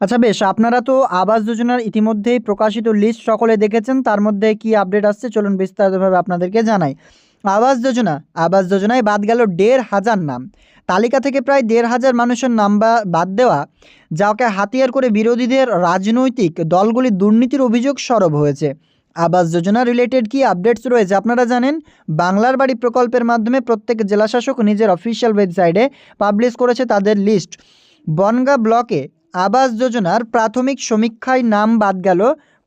আচ্ছা বেশ। আপনারা তো আবাস যোজনার ইতিমধ্যেই প্রকাশিত লিস্ট সকলে দেখেছেন। তার মধ্যে কি আপডেট আসছে? চলুন বিস্তারিতভাবে আপনাদেরকে জানাই। আবাস যোজনা, আবাস যোজনায় বাদ গেল দেড় হাজার নাম। তালিকা থেকে প্রায় দেড় হাজার মানুষের নাম বাদ দেওয়া যাকে হাতিয়ার করে বিরোধীদের রাজনৈতিক দলগুলি দুর্নীতির অভিযোগ সরব হয়েছে। আবাস যোজনা রিলেটেড কি আপডেটস রয়েছে আপনারা জানেন? বাংলার বাড়ি প্রকল্পের মাধ্যমে প্রত্যেক জেলাশাসক নিজের অফিসিয়াল ওয়েবসাইটে পাবলিশ করেছে তাদের লিস্ট বনগা ব্লকে আবাস যোজনার প্রাথমিক সমীক্ষায় নাম বাদ গেল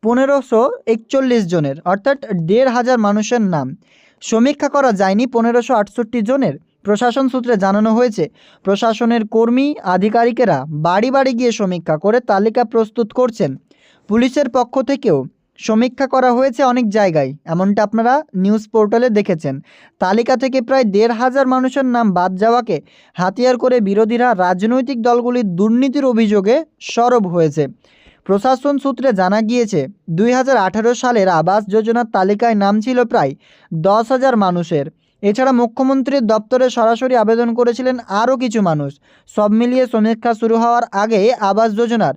পনেরোশো একচল্লিশ জনের, অর্থাৎ দেড় হাজার মানুষের নাম। সমীক্ষা করা যায়নি পনেরোশো আটষট্টি জনের। প্রশাসন সূত্রে জানানো হয়েছে, প্রশাসনের কর্মী, আধিকারিকেরা বাড়ি বাড়ি গিয়ে সমীক্ষা করে তালিকা প্রস্তুত করছেন। পুলিশের পক্ষ থেকেও সমীক্ষা করা হয়েছে অনেক জায়গায়, এমনটা আপনারা নিউজ পোর্টালে দেখেছেন। তালিকা থেকে প্রায় দেড় হাজার মানুষের নাম বাদ যাওয়াকে হাতিয়ার করে বিরোধীরা রাজনৈতিক দলগুলির দুর্নীতির অভিযোগে সরব হয়েছে। প্রশাসন সূত্রে জানা গিয়েছে, দুই হাজার আঠারো সালের আবাস যোজনার তালিকায় নাম ছিল প্রায় দশ হাজার মানুষের। এছাড়া মুখ্যমন্ত্রীর দপ্তরে সরাসরি আবেদন করেছিলেন আরও কিছু মানুষ। সব মিলিয়ে সমীক্ষা শুরু হওয়ার আগে আবাস যোজনার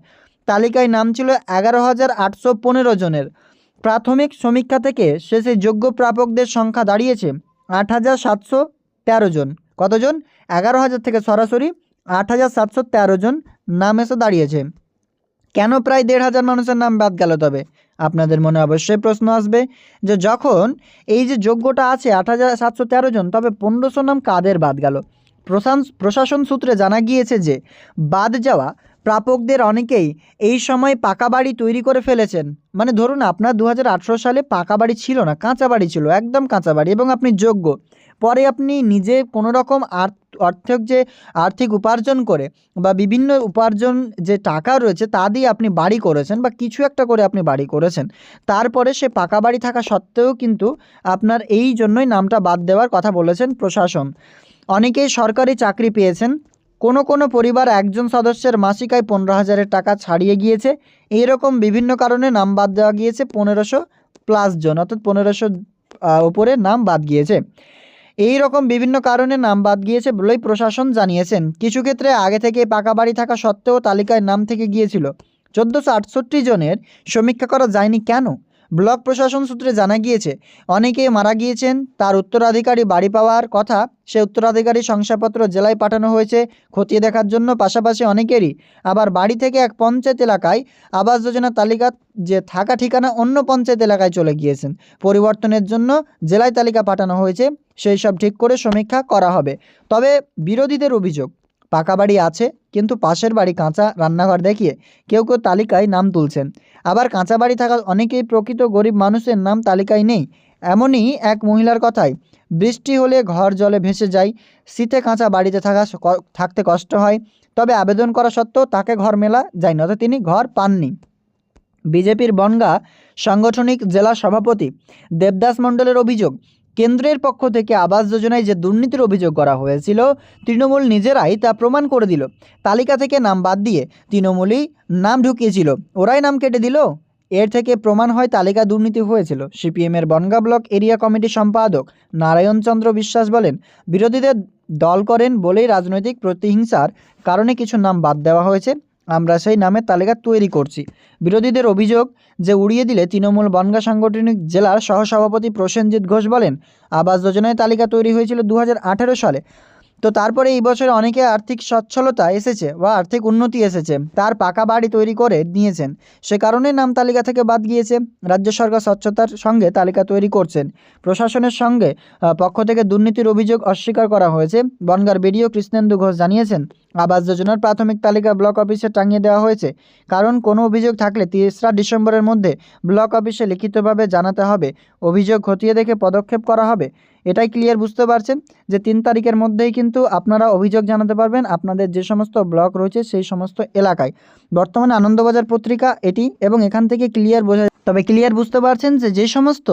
তালিকায় নাম ছিল এগারো হাজার আটশো পনেরো জনের। প্রাথমিক সমীক্ষা থেকে শেষে যোগ্য প্রাপকদের সংখ্যা দাঁড়িয়েছে আট হাজার সাতশো তেরো জন। কতজন? এগারো হাজার থেকে সরাসরি আট হাজার সাতশো তেরো জন নাম এসে দাঁড়িয়েছে। কেন প্রায় দেড় হাজার মানুষের নাম বাদ গেল তবে? আপনাদের মনে অবশ্যই প্রশ্ন আসবে যে যখন এই যে যোগ্যটা আছে আট হাজার সাতশো তেরো জন, তবে পনেরোশো নাম কাদের বাদ গেল? প্রশাসন সূত্রে জানা গিয়েছে যে, বাদ যাওয়া প্রাপকদের অনেকেই এই সময় পাকা বাড়ি তৈরি করে ফেলেছেন। মানে ধরুন আপনার দু হাজার আঠেরো সালে পাকা বাড়ি ছিল না, কাঁচা বাড়ি ছিল, একদম কাঁচা বাড়ি এবং আপনি যোগ্য। পরে আপনি নিজে কোনো রকম অর্থক যে আর্থিক উপার্জন করে বা বিভিন্ন উপার্জন যে টাকা রয়েছে তা দিয়ে আপনি বাড়ি করেছেন বা কিছু একটা করে আপনি বাড়ি করেছেন, তারপরে সে পাকা বাড়ি থাকা সত্ত্বেও কিন্তু আপনার এই জন্যই নামটা বাদ দেওয়ার কথা বলেছেন প্রশাসন। অনেকেই সরকারি চাকরি পেয়েছেন। কোনো কোনো পরিবার একজন সদস্যের মাসিক আয় পনেরো হাজারের টাকা ছাড়িয়ে গিয়েছে। এইরকম বিভিন্ন কারণে নাম বাদ দেওয়া গিয়েছে, পনেরোশো প্লাস জন, অর্থাৎ পনেরোশো উপরে নাম বাদ গিয়েছে। এই রকম বিভিন্ন কারণে নাম বাদ গিয়েছে বলেই প্রশাসন জানিয়েছেন। কিছু ক্ষেত্রে আগে থেকে পাকা বাড়ি থাকা সত্ত্বেও তালিকায় নাম থেকে গিয়েছিল। চোদ্দোশো আটষট্টি জনের সমীক্ষা করা যায়নি কেন? ব্লক প্রশাসন সূত্রে জানা গিয়েছে অনেকে মারা গিয়েছেন। তার উত্তরাধিকারী বাড়ি পাওয়ার কথা সে উত্তরাধিকারী শংসাপত্র জেলায় পাঠানো হয়েছে, খতিয়ে দেখার জন্য পাশাপাশি অনেকেরই। আবার বাড়ি থেকে এক পঞ্চায়েত এলাকায় আবাস যোজনার তালিকা যে থাকা ঠিকানা অন্য পঞ্চায়েত এলাকায় চলে গিয়েছেন। পরিবর্তনের জন্য জেলায় তালিকা পাঠানো হয়েছে, সেই সব ঠিক করে সমীক্ষা করা হবে। তবে বিরোধীদের অভিযোগ পাকা বাড়ি আছে, কিন্তু পাশের বাড়ি কাঁচা রান্নাঘর দেখিয়ে কেউ কেউ তালিকায় নাম তুলছেন। আবার কাঁচা বাড়ি থাকা অনেকেই প্রকৃত গরিব মানুষের নাম তালিকায় নেই। এমনই এক মহিলার কথায়, বৃষ্টি হলে ঘর জলে ভেসে যায়, শীতে কাঁচা বাড়িতে থাকা থাকতে কষ্ট হয়, তবে আবেদন করা সত্ত্বেও তাকে ঘর মেলা যায়নি অর্থাৎ তিনি ঘর পাননি। বিজেপির বনগা সাংগঠনিক জেলা সভাপতি দেবদাস মণ্ডলের অভিযোগ কেন্দ্রের পক্ষ থেকে আবাস যোজনায় যে দুর্নীতির অভিযোগ করা হয়েছিল, তৃণমূল নিজেরাই তা প্রমাণ করে দিল। তালিকা থেকে নাম বাদ দিয়ে তৃণমূলই নাম ঢুকিয়েছিল। ওরাই নাম কেটে দিল? এর থেকে প্রমাণ হয় তালিকা দুর্নীতি হয়েছিল। সিপিএমের বনগা ব্লক এরিয়া কমিটি সম্পাদক নারায়ণ চন্দ্র বিশ্বাস বলেন, বিরোধীদের দল করেন বলেই রাজনৈতিক প্রতিহিংসার কারণে কিছু নাম বাদ দেওয়া হয়েছে। আমরা সেই নামের তালিকা তৈরি করছি। বিরোধীদের অভিযোগ যে উড়িয়ে দিলে তৃণমূল বনগা সাংগঠনিক জেলার সহসভাপতি প্রসেনজিৎ ঘোষ বলেন, আবাস যোজনায় তালিকা তৈরি হয়েছিল দু হাজার আঠেরো সালে। তো তারপরে এই বছরে অনেকে আর্থিক সচ্ছলতা এসেছে বা আর্থিক উন্নতি এসেছে, তার পাকা বাড়ি তৈরি করে নিয়েছেন। সে কারণে নাম তালিকা থেকে বাদ গিয়েছে। রাজ্য সরকার স্বচ্ছতার সঙ্গে তালিকা তৈরি করছেন। প্রশাসনের সঙ্গে পক্ষ থেকে দুর্নীতির অভিযোগ অস্বীকার করা হয়েছে। বনগার বিডিও কৃষ্ণেন্দু ঘোষ জানিয়েছেন আবাস যোজনার প্রাথমিক তালিকা ব্লক অফিসে টাঙিয়ে দেওয়া হয়েছে। কারণ কোনো অভিযোগ থাকলে তেসরা ডিসেম্বরের মধ্যে ব্লক অফিসে লিখিতভাবে জানাতে হবে। অভিযোগ খতিয়ে দেখে পদক্ষেপ করা হবে। এটাই ক্লিয়ার বুঝতে পারছেন যে তিন তারিখের মধ্যেই কিন্তু আপনারা অভিযোগ জানাতে পারবেন আপনাদের যে সমস্ত ব্লক রয়েছে সেই সমস্ত এলাকায়। বর্তমানে আনন্দবাজার পত্রিকা এটি এবং এখান থেকে ক্লিয়ার বোঝা তবে ক্লিয়ার বুঝতে পারছেন যে যে সমস্ত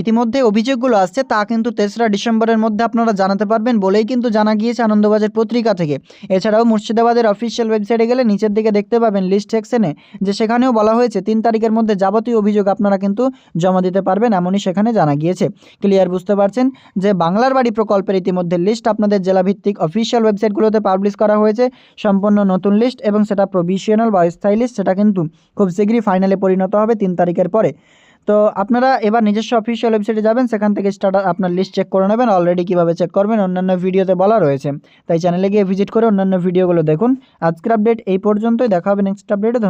ইতিমধ্যে অভিযোগগুলো আসছে, তা কিন্তু তেসরা ডিসেম্বরের মধ্যে আপনারা জানাতে পারবেন বলেই কিন্তু জানা গিয়েছে আনন্দবাজার পত্রিকা থেকে। এছাড়াও মুর্শিদাবাদের অফিসিয়াল ওয়েবসাইটে গেলে নিচের দিকে দেখতে পাবেন লিস্ট সেকশনে যে সেখানেও বলা হয়েছে, তিন তারিখের মধ্যে যাবতীয় অভিযোগ আপনারা কিন্তু জমা দিতে পারবেন এমনই সেখানে জানা গিয়েছে। ক্লিয়ার বুঝতে পারছেন যে বাংলার বাড়ি প্রকল্পের ইতিমধ্যে লিস্ট আপনাদের জেলাভিত্তিক অফিসিয়াল ওয়েবসাইটগুলোতে পাবলিশ করা হয়েছে, সম্পূর্ণ নতুন লিস্ট এবং সেটা প্রভিশনাল বা স্থায়ী লিস্ট সেটা কিন্তু খুব শীঘ্রই ফাইনালে পরিণত হবে তারিখের পরে। তো আপনারা এবার নিজস্ব অফিসিয়াল ওয়েবসাইটে যাবেন, সেখান থেকে স্টার্ট আপনার লিস্ট চেক করে নেবেন অলরেডি কীভাবে চেক করবেন, অন্যান্য ভিডিওতে বলা রয়েছে। তাই চ্যানেলে গিয়ে ভিজিট করে অন্যান্য ভিডিওগুলো দেখুন। আজকের আপডেট এই পর্যন্তই, দেখা হবে নেক্সট আপডেটে ধন্যবাদ।